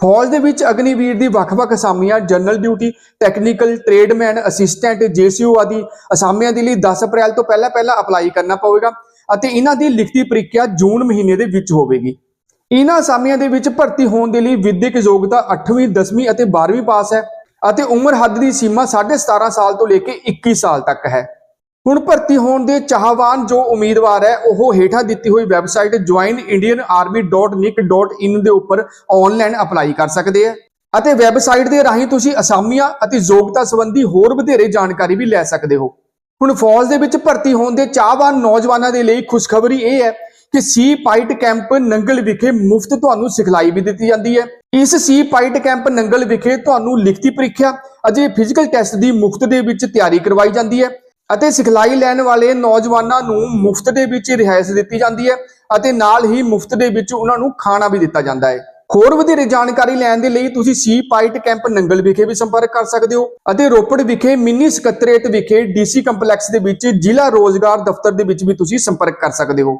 ਫੌਜ ਦੇ ਵਿੱਚ ਅਗਨੀਵੀਰ ਦੀ ਵੱਖ-ਵੱਖ ਅਸਾਮੀਆਂ, general duty technical tradesman assistant GCO ਆਦਿ ਅਸਾਮੀਆਂ ਦੇ ਲਈ 10 ਅਪ੍ਰੈਲ ਤੋਂ ਪਹਿਲਾਂ ਪਹਿਲਾਂ ਅਪਲਾਈ ਕਰਨਾ ਪਵੇਗਾ ਅਤੇ ਇਹਨਾਂ ਦੀ ਲਿਖਤੀ ਪ੍ਰੀਖਿਆ ਜੂਨ ਮਹੀਨੇ ਦੇ ਵਿੱਚ ਹੋਵੇਗੀ। ਇਹਨਾਂ ਅਸਾਮੀਆਂ ਦੇ ਵਿੱਚ ਭਰਤੀ ਹੋਣ ਦੇ ਲਈ ਵਿਦਿਅਕ ਯੋਗਤਾ 8ਵੀਂ 10ਵੀਂ ਅਤੇ 12ਵੀਂ ਪਾਸ ਹੈ ਅਤੇ ਉਮਰ ਹੱਦ ਦੀ ਸੀਮਾ 17.5 ਸਾਲ ਤੋਂ ਲੈ ਕੇ 21 ਸਾਲ ਤੱਕ ਹੈ। ਹੁਣ ਭਰਤੀ ਹੋਣ ਦੇ ਚਾਹਵਾਨ ਜੋ ਉਮੀਦਵਾਰ ਹੈ, ਉਹ ਹੇਠਾਂ ਦਿੱਤੀ ਹੋਈ ਵੈਬਸਾਈਟ joinindianarmy.nic.in ਦੇ ਉੱਪਰ ਆਨਲਾਈਨ ਅਪਲਾਈ ਕਰ ਸਕਦੇ ਹੈ। ਅਤੇ ਵੈਬਸਾਈਟ ਦੇ ਰਾਹੀਂ ਤੁਸੀਂ ਅਸਾਮੀਆਂ ਅਤੇ ਯੋਗਤਾ ਸੰਬੰਧੀ ਹੋਰ ਵਧੇਰੇ ਜਾਣਕਾਰੀ ਵੀ ਲੈ ਸਕਦੇ ਹੋ। ਹੁਣ ਫੌਜ ਦੇ ਵਿੱਚ ਭਰਤੀ ਹੋਣ ਦੇ ਚਾਹਵਾਨ ਨੌਜਵਾਨਾਂ ਦੇ ਲਈ ਖੁਸ਼ਖਬਰੀ ਇਹ ਹੈ ਕਿ ਸੀ ਪਾਈਟ ਕੈਂਪ ਨੰਗਲ ਵਿਖੇ ਮੁਫਤ ਤੁਹਾਨੂੰ ਸਿਖਲਾਈ ਵੀ ਦਿੱਤੀ ਜਾਂਦੀ ਹੈ। ਇਸ ਸੀ ਪਾਈਟ ਕੈਂਪ ਨੰਗਲ ਵਿਖੇ ਤੁਹਾਨੂੰ ਲਿਖਤੀ ਪ੍ਰੀਖਿਆ ਅਤੇ ਫਿਜ਼ੀਕਲ ਟੈਸਟ ਦੀ ਮੁਫਤ ਦੇ ਵਿੱਚ ਤਿਆਰੀ ਕਰਵਾਈ ਜਾਂਦੀ ਹੈ। ਅਤੇ ਸਿਖਲਾਈ ਲੈਣ ਵਾਲੇ ਨੌਜਵਾਨਾਂ ਨੂੰ ਮੁਫਤ ਦੇ ਵਿੱਚ ਰਿਹਾਇਸ਼ ਦਿੱਤੀ ਜਾਂਦੀ ਹੈ ਅਤੇ ਨਾਲ ਹੀ ਮੁਫਤ ਦੇ ਵਿੱਚ ਉਹਨਾਂ ਨੂੰ ਖਾਣਾ ਵੀ ਦਿੱਤਾ ਜਾਂਦਾ ਹੈ। ਹੋਰ ਵਧੇਰੇ ਜਾਣਕਾਰੀ ਲੈਣ ਦੇ ਲਈ ਤੁਸੀਂ ਸੀ ਪਾਈਟ ਕੈਂਪ ਨੰਗਲ ਵਿਖੇ ਵੀ ਸੰਪਰਕ ਕਰ ਸਕਦੇ ਹੋ ਅਤੇ ਰੋਪੜ ਵਿਖੇ ਮਿੰਨੀ ਸਕੱਤਰੇਟ ਵਿਖੇ ਡੀਸੀ ਕੰਪਲੈਕਸ ਦੇ ਵਿੱਚ ਜ਼ਿਲ੍ਹਾ ਰੋਜ਼ਗਾਰ ਦਫ਼ਤਰ ਦੇ ਵਿੱਚ ਵੀ ਤੁਸੀਂ ਸੰਪਰਕ ਕਰ ਸਕਦੇ ਹੋ।